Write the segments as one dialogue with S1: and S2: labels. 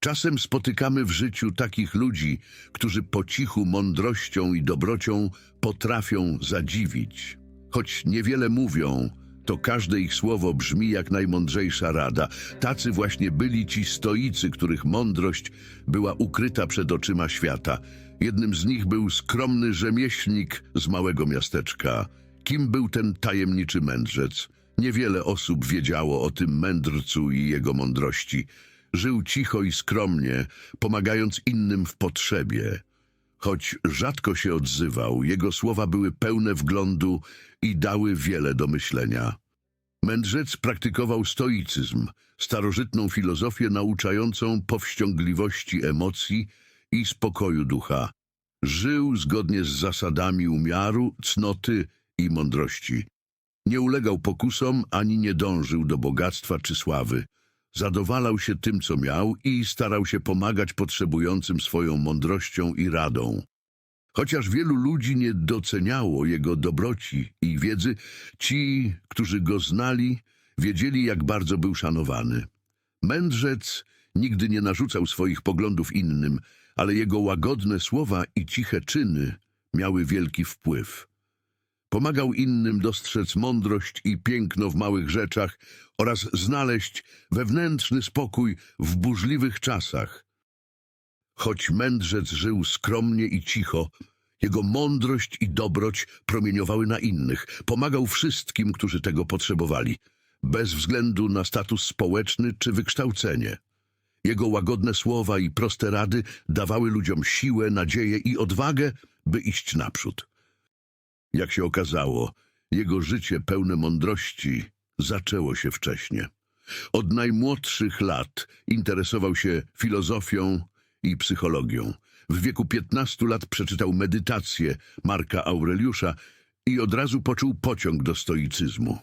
S1: Czasem spotykamy w życiu takich ludzi, którzy po cichu mądrością i dobrocią potrafią zadziwić. Choć niewiele mówią, to każde ich słowo brzmi jak najmądrzejsza rada. Tacy właśnie byli ci stoicy, których mądrość była ukryta przed oczyma świata. Jednym z nich był skromny rzemieślnik z małego miasteczka. Kim był ten tajemniczy mędrzec? Niewiele osób wiedziało o tym mędrcu i jego mądrości. Żył cicho i skromnie, pomagając innym w potrzebie. Choć rzadko się odzywał, jego słowa były pełne wglądu i dały wiele do myślenia. Mędrzec praktykował stoicyzm, starożytną filozofię nauczającą powściągliwości emocji i spokoju ducha. Żył zgodnie z zasadami umiaru, cnoty i mądrości. Nie ulegał pokusom ani nie dążył do bogactwa czy sławy. Zadowalał się tym, co miał i starał się pomagać potrzebującym swoją mądrością i radą. Chociaż wielu ludzi nie doceniało jego dobroci i wiedzy, ci, którzy go znali, wiedzieli, jak bardzo był szanowany. Mędrzec nigdy nie narzucał swoich poglądów innym, ale jego łagodne słowa i ciche czyny miały wielki wpływ. Pomagał innym dostrzec mądrość i piękno w małych rzeczach oraz znaleźć wewnętrzny spokój w burzliwych czasach. Choć mędrzec żył skromnie i cicho, jego mądrość i dobroć promieniowały na innych. Pomagał wszystkim, którzy tego potrzebowali, bez względu na status społeczny czy wykształcenie. Jego łagodne słowa i proste rady dawały ludziom siłę, nadzieję i odwagę, by iść naprzód. Jak się okazało, jego życie pełne mądrości zaczęło się wcześnie. Od najmłodszych lat interesował się filozofią i psychologią. W wieku 15 lat przeczytał medytację Marka Aureliusza i od razu poczuł pociąg do stoicyzmu.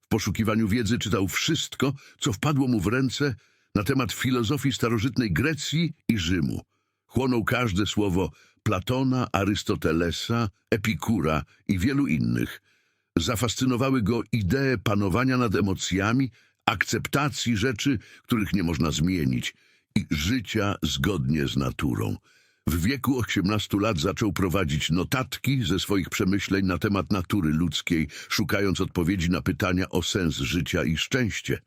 S1: W poszukiwaniu wiedzy czytał wszystko, co wpadło mu w ręce na temat filozofii starożytnej Grecji i Rzymu. Chłonął każde słowo Platona, Arystotelesa, Epikura i wielu innych. Zafascynowały go idee panowania nad emocjami, akceptacji rzeczy, których nie można zmienić i życia zgodnie z naturą. W wieku 18 lat zaczął prowadzić notatki ze swoich przemyśleń na temat natury ludzkiej, szukając odpowiedzi na pytania o sens życia i szczęście.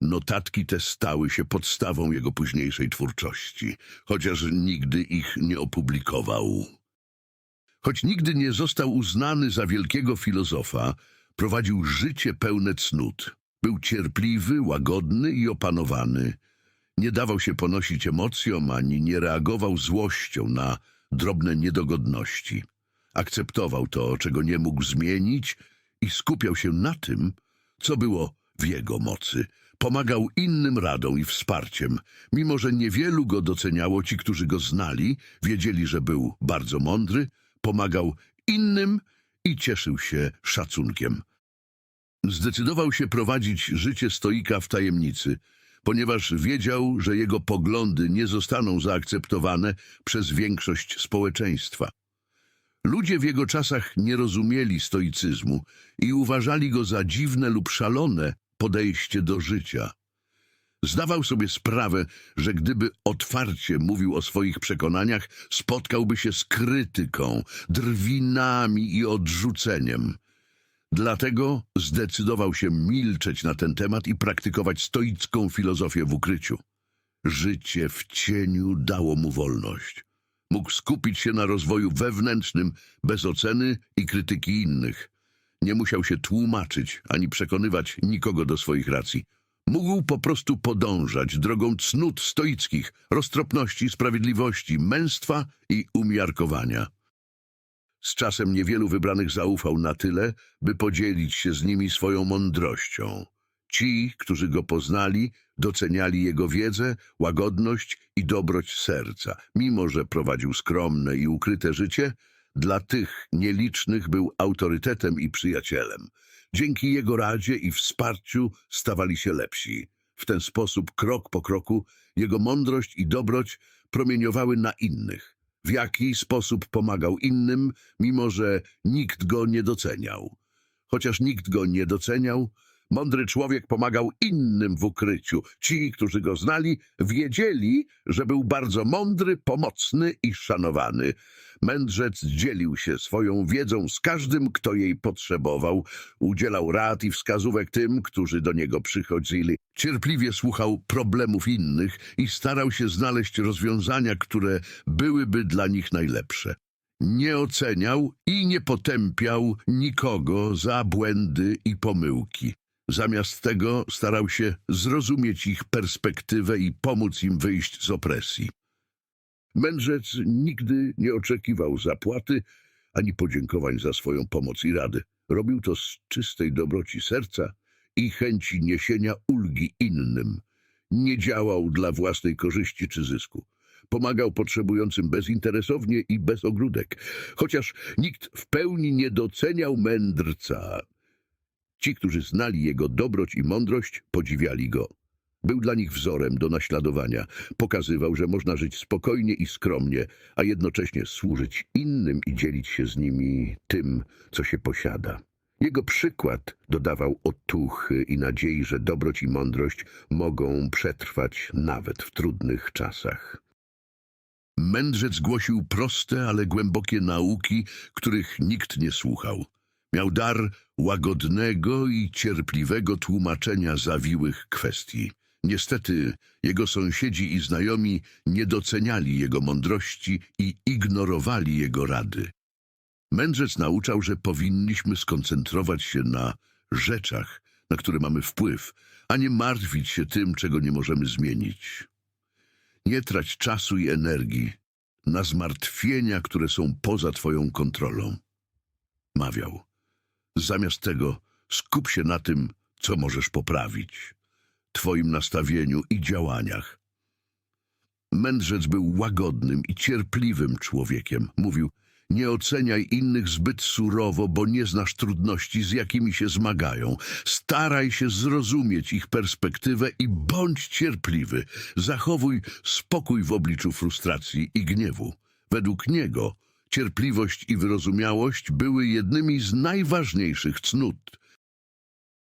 S1: Notatki te stały się podstawą jego późniejszej twórczości, chociaż nigdy ich nie opublikował. Choć nigdy nie został uznany za wielkiego filozofa, prowadził życie pełne cnót. Był cierpliwy, łagodny i opanowany. Nie dawał się ponosić emocjom, ani nie reagował złością na drobne niedogodności. Akceptował to, czego nie mógł zmienić i skupiał się na tym, co było w jego mocy. Pomagał innym radą i wsparciem. Mimo, że niewielu go doceniało, ci, którzy go znali, wiedzieli, że był bardzo mądry, pomagał innym i cieszył się szacunkiem. Zdecydował się prowadzić życie stoika w tajemnicy, ponieważ wiedział, że jego poglądy nie zostaną zaakceptowane przez większość społeczeństwa. Ludzie w jego czasach nie rozumieli stoicyzmu i uważali go za dziwne lub szalone podejście do życia. Zdawał sobie sprawę, że gdyby otwarcie mówił o swoich przekonaniach, spotkałby się z krytyką, drwinami i odrzuceniem. Dlatego zdecydował się milczeć na ten temat i praktykować stoicką filozofię w ukryciu. Życie w cieniu dało mu wolność. Mógł skupić się na rozwoju wewnętrznym, bez oceny i krytyki innych. Nie musiał się tłumaczyć ani przekonywać nikogo do swoich racji. Mógł po prostu podążać drogą cnót stoickich, roztropności, sprawiedliwości, męstwa i umiarkowania. Z czasem niewielu wybranych zaufał na tyle, by podzielić się z nimi swoją mądrością. Ci, którzy go poznali, doceniali jego wiedzę, łagodność i dobroć serca. Mimo, że prowadził skromne i ukryte życie, dla tych nielicznych był autorytetem i przyjacielem. Dzięki jego radzie i wsparciu stawali się lepsi. W ten sposób, krok po kroku, jego mądrość i dobroć promieniowały na innych. W jaki sposób pomagał innym, mimo że nikt go nie doceniał. Chociaż nikt go nie doceniał, Mądry człowiek pomagał innym w ukryciu. Ci, którzy go znali, wiedzieli, że był bardzo mądry, pomocny i szanowany. Mędrzec dzielił się swoją wiedzą z każdym, kto jej potrzebował. Udzielał rad i wskazówek tym, którzy do niego przychodzili. Cierpliwie słuchał problemów innych i starał się znaleźć rozwiązania, które byłyby dla nich najlepsze. Nie oceniał i nie potępiał nikogo za błędy i pomyłki. Zamiast tego starał się zrozumieć ich perspektywę i pomóc im wyjść z opresji. Mędrzec nigdy nie oczekiwał zapłaty ani podziękowań za swoją pomoc i radę. Robił to z czystej dobroci serca i chęci niesienia ulgi innym. Nie działał dla własnej korzyści czy zysku. Pomagał potrzebującym bezinteresownie i bez ogródek, chociaż nikt w pełni nie doceniał mędrca. Ci, którzy znali jego dobroć i mądrość, podziwiali go. Był dla nich wzorem do naśladowania. Pokazywał, że można żyć spokojnie i skromnie, a jednocześnie służyć innym i dzielić się z nimi tym, co się posiada. Jego przykład dodawał otuchy i nadziei, że dobroć i mądrość mogą przetrwać nawet w trudnych czasach. Mędrzec głosił proste, ale głębokie nauki, których nikt nie słuchał. Miał dar łagodnego i cierpliwego tłumaczenia zawiłych kwestii. Niestety jego sąsiedzi i znajomi nie doceniali jego mądrości i ignorowali jego rady. Mędrzec nauczał, że powinniśmy skoncentrować się na rzeczach, na które mamy wpływ, a nie martwić się tym, czego nie możemy zmienić. Nie trać czasu i energii na zmartwienia, które są poza Twoją kontrolą. Mawiał. Zamiast tego skup się na tym, co możesz poprawić, Twoim nastawieniu i działaniach. Mędrzec był łagodnym i cierpliwym człowiekiem. Mówił, nie oceniaj innych zbyt surowo, bo nie znasz trudności, z jakimi się zmagają. Staraj się zrozumieć ich perspektywę i bądź cierpliwy. Zachowuj spokój w obliczu frustracji i gniewu. Według niego cierpliwość i wyrozumiałość były jednymi z najważniejszych cnót.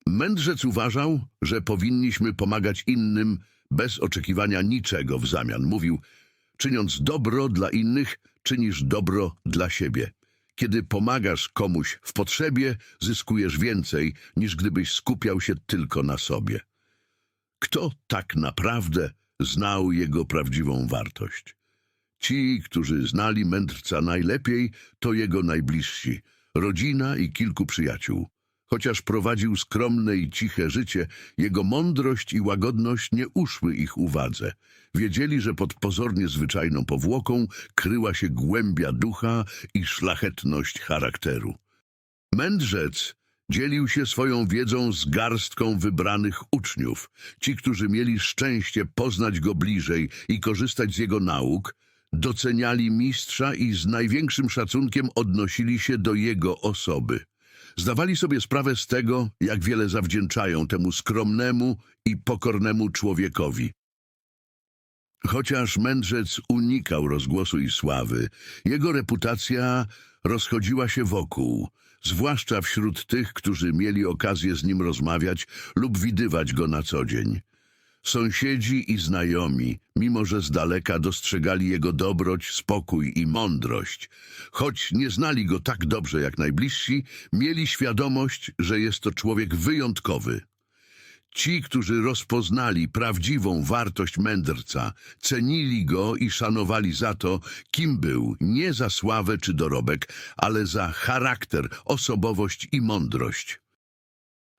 S1: Mędrzec uważał, że powinniśmy pomagać innym bez oczekiwania niczego w zamian. Mówił, czyniąc dobro dla innych, czynisz dobro dla siebie. Kiedy pomagasz komuś w potrzebie, zyskujesz więcej, niż gdybyś skupiał się tylko na sobie. Kto tak naprawdę znał jego prawdziwą wartość? Ci, którzy znali mędrca najlepiej, to jego najbliżsi, rodzina i kilku przyjaciół. Chociaż prowadził skromne i ciche życie, jego mądrość i łagodność nie uszły ich uwadze. Wiedzieli, że pod pozornie zwyczajną powłoką kryła się głębia ducha i szlachetność charakteru. Mędrzec dzielił się swoją wiedzą z garstką wybranych uczniów. Ci, którzy mieli szczęście poznać go bliżej i korzystać z jego nauk, doceniali mistrza i z największym szacunkiem odnosili się do jego osoby. Zdawali sobie sprawę z tego, jak wiele zawdzięczają temu skromnemu i pokornemu człowiekowi. Chociaż mędrzec unikał rozgłosu i sławy, jego reputacja rozchodziła się wokół, zwłaszcza wśród tych, którzy mieli okazję z nim rozmawiać lub widywać go na co dzień. Sąsiedzi i znajomi, mimo że z daleka dostrzegali jego dobroć, spokój i mądrość, choć nie znali go tak dobrze jak najbliżsi, mieli świadomość, że jest to człowiek wyjątkowy. Ci, którzy rozpoznali prawdziwą wartość mędrca, cenili go i szanowali za to, kim był, nie za sławę czy dorobek, ale za charakter, osobowość i mądrość.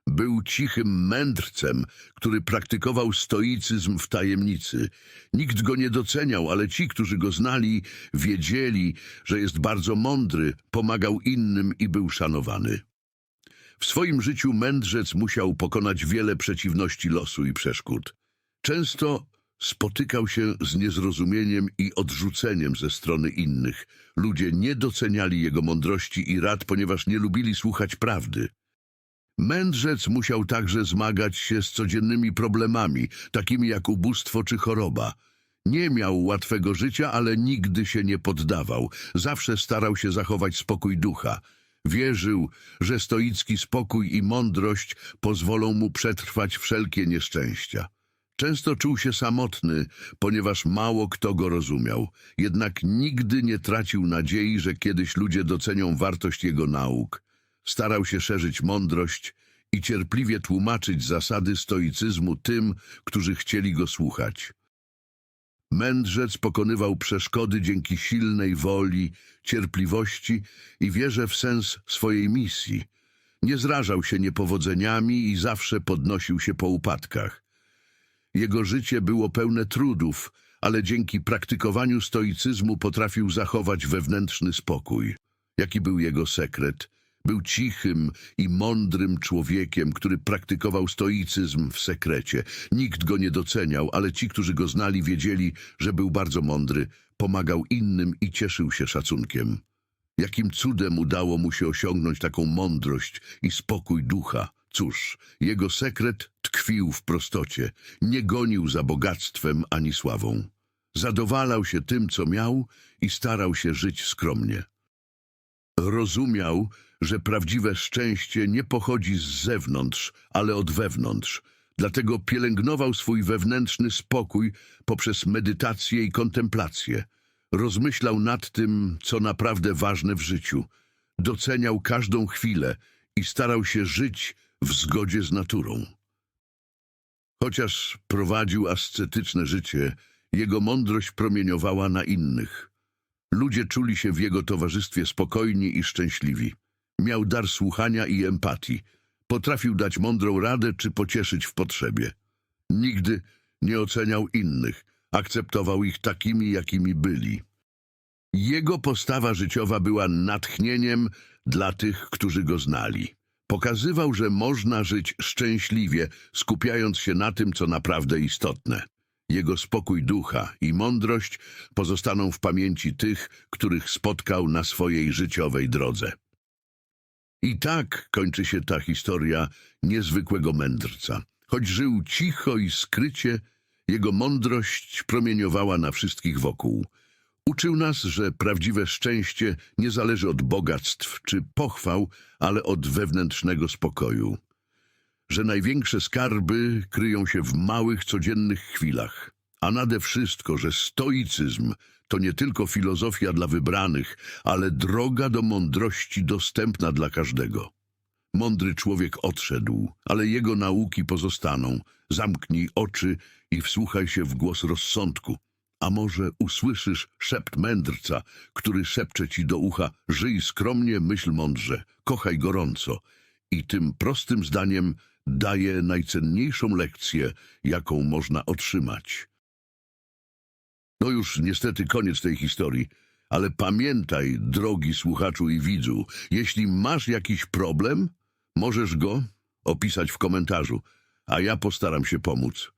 S1: Był cichym mędrcem, który praktykował stoicyzm w tajemnicy. Nikt go nie doceniał, ale ci, którzy go znali, wiedzieli, że jest bardzo mądry, pomagał innym i był szanowany. W swoim życiu mędrzec musiał pokonać wiele przeciwności losu i przeszkód. Często spotykał się z niezrozumieniem i odrzuceniem ze strony innych. Ludzie nie doceniali jego mądrości i rad, ponieważ nie lubili słuchać prawdy. Mędrzec musiał także zmagać się z codziennymi problemami, takimi jak ubóstwo czy choroba. Nie miał łatwego życia, ale nigdy się nie poddawał. Zawsze starał się zachować spokój ducha. Wierzył, że stoicki spokój i mądrość pozwolą mu przetrwać wszelkie nieszczęścia. Często czuł się samotny, ponieważ mało kto go rozumiał, jednak nigdy nie tracił nadziei, że kiedyś ludzie docenią wartość jego nauk. Starał się szerzyć mądrość i cierpliwie tłumaczyć zasady stoicyzmu tym, którzy chcieli go słuchać. Mędrzec pokonywał przeszkody dzięki silnej woli, cierpliwości i wierze w sens swojej misji. Nie zrażał się niepowodzeniami i zawsze podnosił się po upadkach. Jego życie było pełne trudów, ale dzięki praktykowaniu stoicyzmu potrafił zachować wewnętrzny spokój. Jaki był jego sekret? Był cichym i mądrym człowiekiem, który praktykował stoicyzm w sekrecie. Nikt go nie doceniał, ale ci, którzy go znali, wiedzieli, że był bardzo mądry, pomagał innym i cieszył się szacunkiem. Jakim cudem udało mu się osiągnąć taką mądrość i spokój ducha? Cóż, jego sekret tkwił w prostocie, nie gonił za bogactwem ani sławą. Zadowalał się tym, co miał i starał się żyć skromnie. Rozumiał, że prawdziwe szczęście nie pochodzi z zewnątrz, ale od wewnątrz. Dlatego pielęgnował swój wewnętrzny spokój poprzez medytację i kontemplację. Rozmyślał nad tym, co naprawdę ważne w życiu. Doceniał każdą chwilę i starał się żyć w zgodzie z naturą. Chociaż prowadził ascetyczne życie, jego mądrość promieniowała na innych. Ludzie czuli się w jego towarzystwie spokojni i szczęśliwi. Miał dar słuchania i empatii. Potrafił dać mądrą radę czy pocieszyć w potrzebie. Nigdy nie oceniał innych, akceptował ich takimi, jakimi byli. Jego postawa życiowa była natchnieniem dla tych, którzy go znali. Pokazywał, że można żyć szczęśliwie, skupiając się na tym, co naprawdę istotne. Jego spokój ducha i mądrość pozostaną w pamięci tych, których spotkał na swojej życiowej drodze. I tak kończy się ta historia niezwykłego mędrca. Choć żył cicho i skrycie, jego mądrość promieniowała na wszystkich wokół. Uczył nas, że prawdziwe szczęście nie zależy od bogactw czy pochwał, ale od wewnętrznego spokoju. Że największe skarby kryją się w małych, codziennych chwilach. A nade wszystko, że stoicyzm to nie tylko filozofia dla wybranych, ale droga do mądrości dostępna dla każdego. Mądry człowiek odszedł, ale jego nauki pozostaną. Zamknij oczy i wsłuchaj się w głos rozsądku. A może usłyszysz szept mędrca, który szepcze ci do ucha żyj skromnie, myśl mądrze, kochaj gorąco. I tym prostym zdaniem daje najcenniejszą lekcję, jaką można otrzymać. No już niestety koniec tej historii, ale pamiętaj, drogi słuchaczu i widzu, jeśli masz jakiś problem, możesz go opisać w komentarzu, a ja postaram się pomóc.